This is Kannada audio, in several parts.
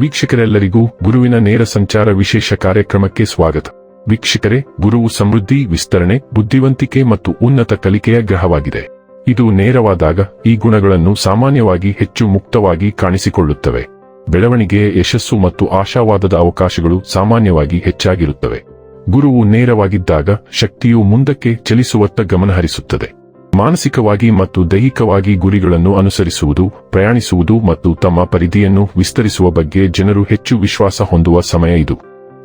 ವೀಕ್ಷಕರೆಲ್ಲರಿಗೂ ಗುರುವಿನ ನೇರ ಸಂಚಾರ ವಿಶೇಷ ಕಾರ್ಯಕ್ರಮಕ್ಕೆ ಸ್ವಾಗತ. ವೀಕ್ಷಕರೇ, ಗುರುವು ಸಮೃದ್ಧಿ, ವಿಸ್ತರಣೆ, ಬುದ್ಧಿವಂತಿಕೆ ಮತ್ತು ಉನ್ನತ ಕಲಿಕೆಯ ಗ್ರಹವಾಗಿದೆ. ಇದು ನೇರವಾದಾಗ ಈ ಗುಣಗಳನ್ನು ಸಾಮಾನ್ಯವಾಗಿ ಹೆಚ್ಚು ಮುಕ್ತವಾಗಿ ಕಾಣಿಸಿಕೊಳ್ಳುತ್ತವೆ. ಬೆಳವಣಿಗೆಯ ಯಶಸ್ಸು ಮತ್ತು ಆಶಾವಾದದ ಅವಕಾಶಗಳು ಸಾಮಾನ್ಯವಾಗಿ ಹೆಚ್ಚಾಗಿರುತ್ತವೆ. ಗುರುವು ನೇರವಾಗಿದ್ದಾಗ ಶಕ್ತಿಯು ಮುಂದಕ್ಕೆ ಚಲಿಸುವತ್ತ ಗಮನಹರಿಸುತ್ತದೆ. ಮಾನಸಿಕವಾಗಿ ಮತ್ತು ದೈಹಿಕವಾಗಿ ಗುರಿಗಳನ್ನು ಅನುಸರಿಸುವುದು, ಪ್ರಯಾಣಿಸುವುದು ಮತ್ತು ತಮ್ಮ ಪರಿಧಿಯನ್ನು ವಿಸ್ತರಿಸುವ ಬಗ್ಗೆ ಜನರು ಹೆಚ್ಚು ವಿಶ್ವಾಸ ಹೊಂದುವ ಸಮಯ ಇದು.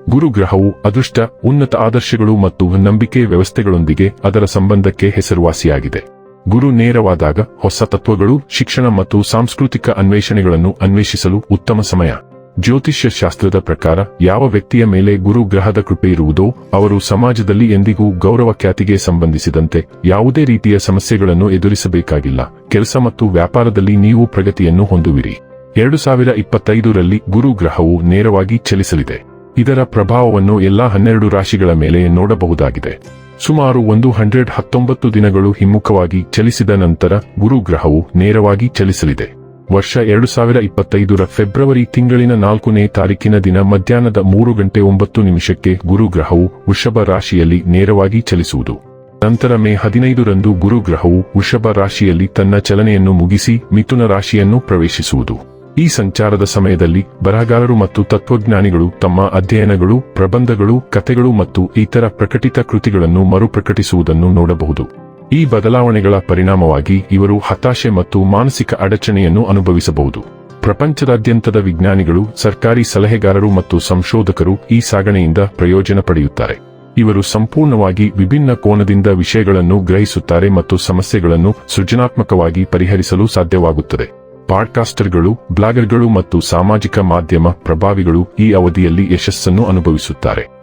ಗುರುಗ್ರಹವು ಅದೃಷ್ಟ, ಉನ್ನತ ಆದರ್ಶಗಳು ಮತ್ತು ನಂಬಿಕೆ ವ್ಯವಸ್ಥೆಗಳೊಂದಿಗೆ ಅದರ ಸಂಬಂಧಕ್ಕೆ ಹೆಸರುವಾಸಿಯಾಗಿದೆ. ಗುರು ನೇರವಾದಾಗ ಹೊಸ ತತ್ವಗಳು, ಶಿಕ್ಷಣ ಮತ್ತು ಸಾಂಸ್ಕೃತಿಕ ಅನ್ವೇಷಣೆಗಳನ್ನು ಅನ್ವೇಷಿಸಲು ಉತ್ತಮ ಸಮಯ. ಜ್ಯೋತಿಷ್ಯ ಶಾಸ್ತ್ರದ ಪ್ರಕಾರ ಯಾವ ವ್ಯಕ್ತಿಯ ಮೇಲೆ ಗುರು ಗ್ರಹದ ಕೃಪೆ ಇರುವುದೋ ಅವರು ಸಮಾಜದಲ್ಲಿ ಎಂದಿಗೂ ಗೌರವ ಖ್ಯಾತಿಗೆ ಸಂಬಂಧಿಸಿದಂತೆ ಯಾವುದೇ ರೀತಿಯ ಸಮಸ್ಯೆಗಳನ್ನು ಎದುರಿಸಬೇಕಾಗಿಲ್ಲ. ಕೆಲಸ ಮತ್ತು ವ್ಯಾಪಾರದಲ್ಲಿ ನೀವು ಪ್ರಗತಿಯನ್ನು ಹೊಂದುವಿರಿ. ಎರಡು ಸಾವಿರ ಇಪ್ಪತ್ತೈದರಲ್ಲಿ ಗುರು ಗ್ರಹವು ನೇರವಾಗಿ ಚಲಿಸಲಿದೆ. ಇದರ ಪ್ರಭಾವವನ್ನು ಎಲ್ಲಾ ಹನ್ನೆರಡು ರಾಶಿಗಳ ಮೇಲೆ ನೋಡಬಹುದಾಗಿದೆ. ಸುಮಾರು ಒಂದು ಹಂಡ್ರೆಡ್ ಹತ್ತೊಂಬತ್ತು ದಿನಗಳು ಹಿಮ್ಮುಖವಾಗಿ ಚಲಿಸಿದ ನಂತರ ಗುರು ಗ್ರಹವು ನೇರವಾಗಿ ಚಲಿಸಲಿದೆ. ವರ್ಷ ಎರಡು ಸಾವಿರ ಇಪ್ಪತ್ತೈದರ ಫೆಬ್ರವರಿ ತಿಂಗಳಿನ ನಾಲ್ಕನೇ ತಾರೀಕಿನ ದಿನ ಮಧ್ಯಾಹ್ನದ ಮೂರು ಗಂಟೆ ಒಂಬತ್ತು ನಿಮಿಷಕ್ಕೆ ಗುರು ಗ್ರಹವು ವೃಷಭ ರಾಶಿಯಲ್ಲಿ ನೇರವಾಗಿ ಚಲಿಸುವುದು. ನಂತರ ಮೇ ಹದಿನೈದರಂದು ಗುರು ಗ್ರಹವು ವೃಷಭ ರಾಶಿಯಲ್ಲಿ ತನ್ನ ಚಲನೆಯನ್ನು ಮುಗಿಸಿ ಮಿಥುನ ರಾಶಿಯನ್ನು ಪ್ರವೇಶಿಸುವುದು. ಈ ಸಂಚಾರದ ಸಮಯದಲ್ಲಿ ಬರಹಗಾರರು ಮತ್ತು ತತ್ವಜ್ಞಾನಿಗಳು ತಮ್ಮ ಅಧ್ಯಯನಗಳು, ಪ್ರಬಂಧಗಳು, ಕಥೆಗಳು ಮತ್ತು ಇತರ ಪ್ರಕಟಿತ ಕೃತಿಗಳನ್ನು ಮರುಪ್ರಕಟಿಸುವುದನ್ನು ನೋಡಬಹುದು. ಈ ಬದಲಾವಣೆಗಳ ಪರಿಣಾಮವಾಗಿ ಇವರು ಹತಾಶೆ ಮತ್ತು ಮಾನಸಿಕ ಅಡಚಣೆಯನ್ನು ಅನುಭವಿಸಬಹುದು. ಪ್ರಪಂಚದಾದ್ಯಂತದ ವಿಜ್ಞಾನಿಗಳು, ಸರ್ಕಾರಿ ಸಲಹೆಗಾರರು ಮತ್ತು ಸಂಶೋಧಕರು ಈ ಸಾಗಣೆಯಿಂದ ಪ್ರಯೋಜನ ಪಡೆಯುತ್ತಾರೆ. ಇವರು ಸಂಪೂರ್ಣವಾಗಿ ವಿಭಿನ್ನ ಕೋನದಿಂದ ವಿಷಯಗಳನ್ನು ಗ್ರಹಿಸುತ್ತಾರೆ ಮತ್ತು ಸಮಸ್ಯೆಗಳನ್ನು ಸೃಜನಾತ್ಮಕವಾಗಿ ಪರಿಹರಿಸಲು ಸಾಧ್ಯವಾಗುತ್ತದೆ. ಪಾಡ್ಕಾಸ್ಟರ್ಗಳು, ಬ್ಲಾಗರ್ಗಳು ಮತ್ತು ಸಾಮಾಜಿಕ ಮಾಧ್ಯಮ ಪ್ರಭಾವಿಗಳು ಈ ಅವಧಿಯಲ್ಲಿ ಯಶಸ್ಸನ್ನು ಅನುಭವಿಸುತ್ತಾರೆ.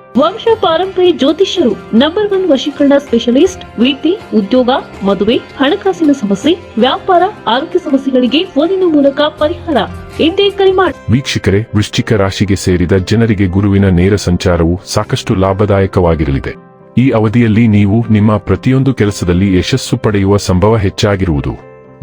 ವಂಶ ಪಾರಂಪರ್ಯ ಜ್ಯೋತಿಷ್ಯರು ನಂಬರ್ ಒನ್ ವಶೀಕರಣ ಸ್ಪೆಷಲಿಸ್ಟ್ ವೃತ್ತಿ ಉದ್ಯೋಗ, ಮದುವೆ, ಹಣಕಾಸಿನ ಸಮಸ್ಯೆ, ವ್ಯಾಪಾರ, ಆರೋಗ್ಯ ಸಮಸ್ಯೆಗಳಿಗೆ ಫೋನಿನ ಮೂಲಕ ಪರಿಹಾರ. ಎಂದೇ ವೀಕ್ಷಕರೇ, ವೃಶ್ಚಿಕ ರಾಶಿಗೆ ಸೇರಿದ ಜನರಿಗೆ ಗುರುವಿನ ನೇರ ಸಂಚಾರವು ಸಾಕಷ್ಟು ಲಾಭದಾಯಕವಾಗಿರಲಿದೆ. ಈ ಅವಧಿಯಲ್ಲಿ ನೀವು ನಿಮ್ಮ ಪ್ರತಿಯೊಂದು ಕೆಲಸದಲ್ಲಿ ಯಶಸ್ಸು ಪಡೆಯುವ ಸಂಭವ ಹೆಚ್ಚಾಗಿರುವುದು.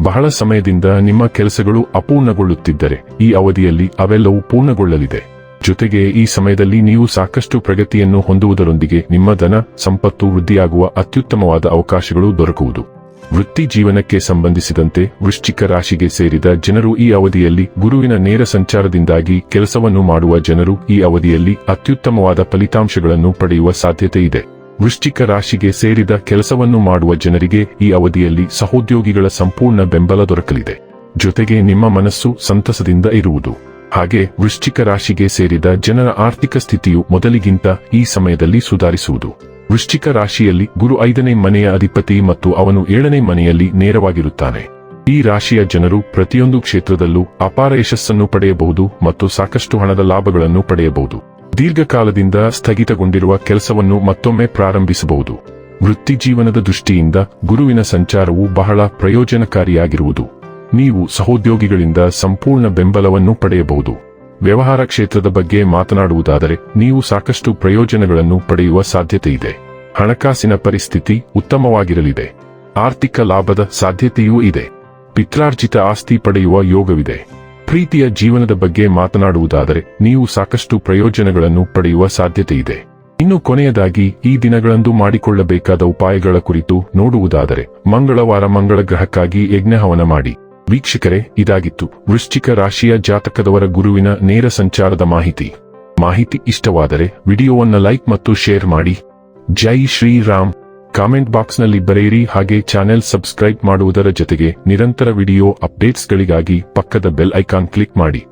ಬಹಳ ಸಮಯದಿಂದ ನಿಮ್ಮ ಕೆಲಸಗಳು ಅಪೂರ್ಣಗೊಳ್ಳುತ್ತಿದ್ದರೆ ಈ ಅವಧಿಯಲ್ಲಿ ಅವೆಲ್ಲವೂ ಪೂರ್ಣಗೊಳ್ಳಲಿದೆ. ಜೊತೆಗೆ ಈ ಸಮಯದಲ್ಲಿ ನೀವು ಸಾಕಷ್ಟು ಪ್ರಗತಿಯನ್ನು ಹೊಂದುವುದರೊಂದಿಗೆ ನಿಮ್ಮ ಧನ, ಸಂಪತ್ತು ವೃದ್ಧಿಯಾಗುವ ಅತ್ಯುತ್ತಮವಾದ ಅವಕಾಶಗಳು ದೊರಕುವುದು. ವೃತ್ತಿ ಜೀವನಕ್ಕೆ ಸಂಬಂಧಿಸಿದಂತೆ ವೃಶ್ಚಿಕ ರಾಶಿಗೆ ಸೇರಿದ ಜನರು ಈ ಅವಧಿಯಲ್ಲಿ ಗುರುವಿನ ನೇರ ಸಂಚಾರದಿಂದಾಗಿ ಕೆಲಸವನ್ನು ಮಾಡುವ ಜನರು ಈ ಅವಧಿಯಲ್ಲಿ ಅತ್ಯುತ್ತಮವಾದ ಫಲಿತಾಂಶಗಳನ್ನು ಪಡೆಯುವ ಸಾಧ್ಯತೆ ಇದೆ. ವೃಶ್ಚಿಕ ರಾಶಿಗೆ ಸೇರಿದ ಕೆಲಸವನ್ನು ಮಾಡುವ ಜನರಿಗೆ ಈ ಅವಧಿಯಲ್ಲಿ ಸಹೋದ್ಯೋಗಿಗಳ ಸಂಪೂರ್ಣ ಬೆಂಬಲ ದೊರಕಲಿದೆ. ಜೊತೆಗೆ ನಿಮ್ಮ ಮನಸ್ಸು ಸಂತಸದಿಂದ ಇರುವುದು. ಹಾಗೆ ವೃಶ್ಚಿಕ ರಾಶಿಗೆ ಸೇರಿದ ಜನರ ಆರ್ಥಿಕ ಸ್ಥಿತಿಯು ಮೊದಲಿಗಿಂತ ಈ ಸಮಯದಲ್ಲಿ ಸುಧಾರಿಸುವುದು. ವೃಶ್ಚಿಕ ರಾಶಿಯಲ್ಲಿ ಗುರು ಐದನೇ ಮನೆಯ ಅಧಿಪತಿ ಮತ್ತು ಅವನು ಏಳನೇ ಮನೆಯಲ್ಲಿ ನೇರವಾಗಿರುತ್ತಾನೆ. ಈ ರಾಶಿಯ ಜನರು ಪ್ರತಿಯೊಂದು ಕ್ಷೇತ್ರದಲ್ಲೂ ಅಪಾರ ಯಶಸ್ಸನ್ನು ಪಡೆಯಬಹುದು ಮತ್ತು ಸಾಕಷ್ಟು ಹಣದ ಲಾಭಗಳನ್ನು ಪಡೆಯಬಹುದು. ದೀರ್ಘಕಾಲದಿಂದ ಸ್ಥಗಿತಗೊಂಡಿರುವ ಕೆಲಸವನ್ನು ಮತ್ತೊಮ್ಮೆ ಪ್ರಾರಂಭಿಸಬಹುದು. ವೃತ್ತಿ ಜೀವನದ ದೃಷ್ಟಿಯಿಂದ ಗುರುವಿನ ಸಂಚಾರವು ಬಹಳ ಪ್ರಯೋಜನಕಾರಿಯಾಗಿರುವುದು. ನೀವು ಸಹೋದ್ಯೋಗಿಗಳಿಂದ ಸಂಪೂರ್ಣ ಬೆಂಬಲವನ್ನು ಪಡೆಯಬಹುದು. ವ್ಯವಹಾರ ಕ್ಷೇತ್ರದ ಬಗ್ಗೆ ಮಾತನಾಡುವುದಾದರೆ, ನೀವು ಸಾಕಷ್ಟು ಪ್ರಯೋಜನಗಳನ್ನು ಪಡೆಯುವ ಸಾಧ್ಯತೆ ಇದೆ. ಹಣಕಾಸಿನ ಪರಿಸ್ಥಿತಿ ಉತ್ತಮವಾಗಿರಲಿದೆ. ಆರ್ಥಿಕ ಲಾಭದ ಸಾಧ್ಯತೆಯೂ ಇದೆ. ಪಿತ್ರಾರ್ಜಿತ ಆಸ್ತಿ ಪಡೆಯುವ ಯೋಗವಿದೆ. ಪ್ರೀತಿಯ ಜೀವನದ ಬಗ್ಗೆ ಮಾತನಾಡುವುದಾದರೆ, ನೀವು ಸಾಕಷ್ಟು ಪ್ರಯೋಜನಗಳನ್ನು ಪಡೆಯುವ ಸಾಧ್ಯತೆ ಇದೆ. ಇನ್ನು ಕೊನೆಯದಾಗಿ, ಈ ದಿನಗಳಂದು ಮಾಡಿಕೊಳ್ಳಬೇಕಾದ ಉಪಾಯಗಳ ಕುರಿತು ನೋಡುವುದಾದರೆ, ಮಂಗಳವಾರ ಮಂಗಳ ಗ್ರಹಕ್ಕಾಗಿ ಯಜ್ಞಹವನ ಮಾಡಿ. ವೀಕ್ಷಕರೇ, ಇದಾಗಿತ್ತು. ವೃಶ್ಚಿಕ ರಾಶಿಯ ಜಾತಕದವರ ಗುರುವಿನ ನೇರ ಸಂಚಾರದ ಮಾಹಿತಿ. ಮಾಹಿತಿ ಇಷ್ಟವಾದರೆ ವಿಡಿಯೋವನ್ನ ಲೈಕ್ ಮತ್ತು ಶೇರ್ ಮಾಡಿ. ಜೈ ಶ್ರೀರಾಮ್. ಕಾಮೆಂಟ್ ಬಾಕ್ಸ್ನಲ್ಲಿ ಬರೆಯಿರಿ. ಹಾಗೆ ಚಾನೆಲ್ ಸಬ್ಸ್ಕ್ರೈಬ್ ಮಾಡುವುದರ ಜೊತೆಗೆ ನಿರಂತರ ವಿಡಿಯೋ ಅಪ್ಡೇಟ್ಸ್ಗಳಿಗಾಗಿ ಪಕ್ಕದ ಬೆಲ್ ಐಕಾನ್ ಕ್ಲಿಕ್ ಮಾಡಿ.